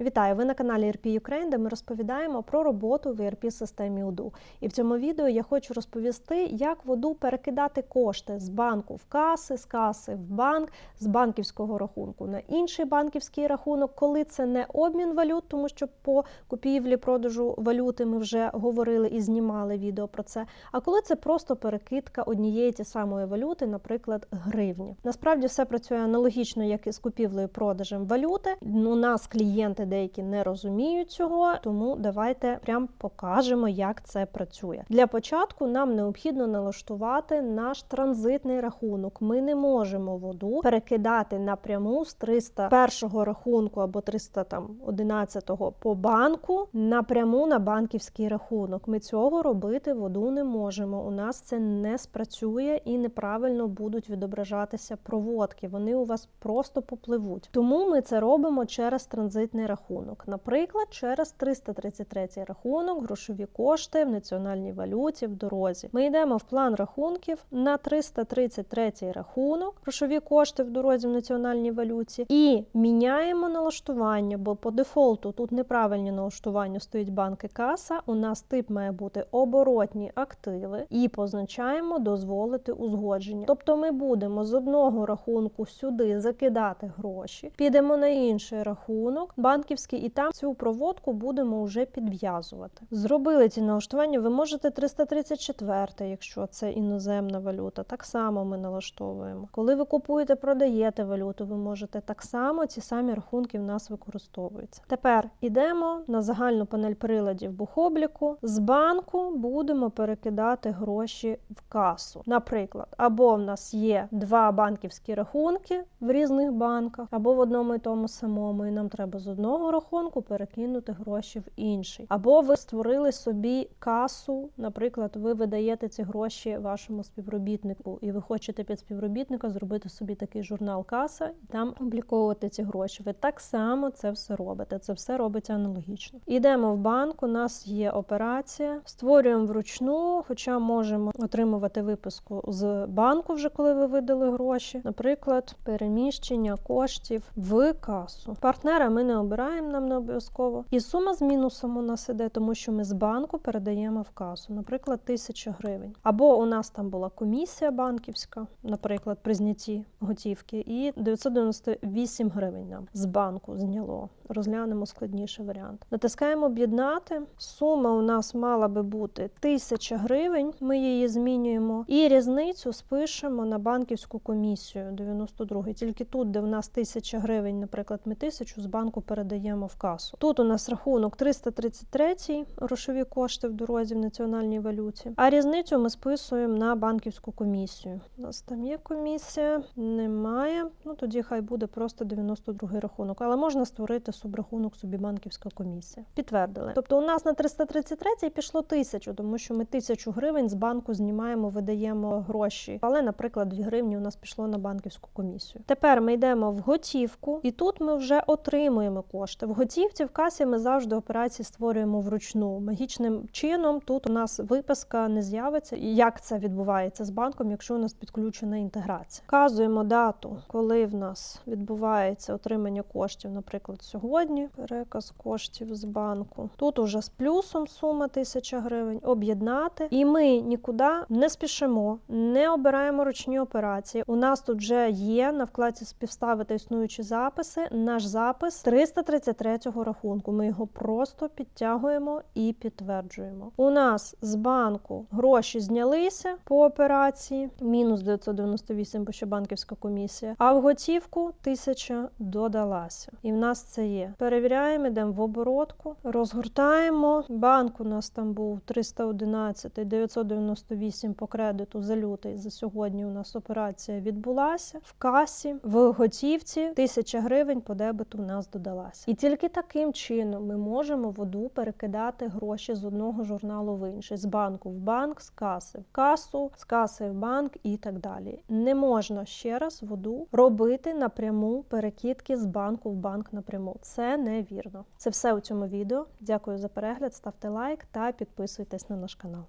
Вітаю! Ви на каналі RP Ukraine, де ми розповідаємо про роботу в ERP системі ОДУ. І в цьому відео я хочу розповісти, як в ОДУ перекидати кошти з банку в каси, з каси в банк, з банківського рахунку на інший банківський рахунок, коли це не обмін валют, тому що по купівлі продажу валюти ми вже говорили і знімали відео про це. А коли це просто перекидка однієї ті самої валюти, наприклад, гривні. Насправді все працює аналогічно, як і з купівлею продажем валюти. У нас клієнти деякі не розуміють цього, тому давайте прям покажемо, як це працює. Для початку нам необхідно налаштувати наш транзитний рахунок. Ми не можемо воду перекидати напряму з 301 рахунку або 311 по банку напряму на банківський рахунок. Ми цього робити воду не можемо. У нас це не спрацює і неправильно будуть відображатися проводки. Вони у вас просто попливуть. Тому ми це робимо через транзитний рахунок. Наприклад, через 333 рахунок, грошові кошти в національній валюті в дорозі. Ми йдемо в план рахунків на 333 рахунок, грошові кошти в дорозі в національній валюті, і міняємо налаштування, бо по дефолту тут неправильні налаштування стоїть банк і каса. У нас тип має бути оборотні активи і позначаємо дозволити узгодження. Тобто ми будемо з одного рахунку сюди закидати гроші, підемо на інший рахунок, банківський, і там цю проводку будемо вже підв'язувати. Зробили ці налаштування. Ви можете 334, якщо це іноземна валюта. Так само ми налаштовуємо. Коли ви купуєте, продаєте валюту, ви можете так само ці самі рахунки в нас використовуються. Тепер ідемо на загальну панель приладів бухобліку. З банку будемо перекидати гроші в касу. Наприклад, або в нас є два банківські рахунки в різних банках, або в одному і тому самому, і нам треба з одного рахунку перекинути гроші в інший. Або ви створили собі касу, наприклад, ви видаєте ці гроші вашому співробітнику, і ви хочете під співробітника зробити собі такий журнал каса і там обліковувати ці гроші. Ви так само це все робите. Це все робиться аналогічно. Йдемо в банк, у нас є операція, створюємо вручну, хоча можемо отримувати виписку з банку, вже коли ви видали гроші, наприклад, переміщення коштів в касу. Партнера ми не обираємо, нам не обов'язково. І сума з мінусом у нас іде, тому що ми з банку передаємо в касу, наприклад, 1000 гривень. Або у нас там була комісія банківська, наприклад, при знятті готівки, і 998 гривень нам з банку зняло. Розглянемо складніший варіант. Натискаємо об'єднати. Сума у нас мала би бути 1000 гривень. Ми її змінюємо. І різницю спишемо на банківську комісію 92 Тільки тут, де в нас 1000 гривень, наприклад, ми 1000 з банку передаємо в касу. Тут у нас рахунок 333 грошові кошти в дорозі в національній валюті. А різницю ми списуємо на банківську комісію. У нас там є комісія, немає. Ну тоді хай буде просто 92 рахунок. Але можна створити субрахунок собі банківська комісія. Підтвердили. Тобто у нас на 333 пішло 1000, тому що ми 1000 гривень з банку знімаємо, видаємо гроші. Але, наприклад, 2 гривні у нас пішло на банківську комісію. Тепер ми йдемо в готівку, і тут ми вже отримуємо кошти. В готівці в касі ми завжди операції створюємо вручну. Магічним чином тут у нас виписка не з'явиться. Як це відбувається з банком, якщо у нас підключена інтеграція? Вказуємо дату, коли в нас відбувається отримання коштів, наприклад, сьогодні. Переказ коштів з банку. Тут уже з плюсом сума 1000 гривень. Об'єднати. І ми нікуди не спішимо, не обираємо ручні операції. У нас тут вже є на вкладці співставити існуючі записи. Наш запис 333 рахунку. Ми його просто підтягуємо і підтверджуємо. У нас з банку гроші знялися по операції, мінус 998, бо ще банківська комісія. А в готівку 1000 додалася. І в нас це є. Перевіряємо, йдемо в оборотку, розгортаємо. Банк у нас там був 311, 998 по кредиту за лютий. За сьогодні у нас операція відбулася в касі, в готівці 1000 гривень по дебету в нас додалася. І тільки таким чином ми можемо воду перекидати гроші з одного журналу в інший, з банку в банк, з каси в касу, з каси в банк і так далі. Не можна ще раз воду робити напряму перекидки з банку в банк напряму. Це невірно. Це все у цьому відео. Дякую за перегляд, ставте лайк та підписуйтесь на наш канал.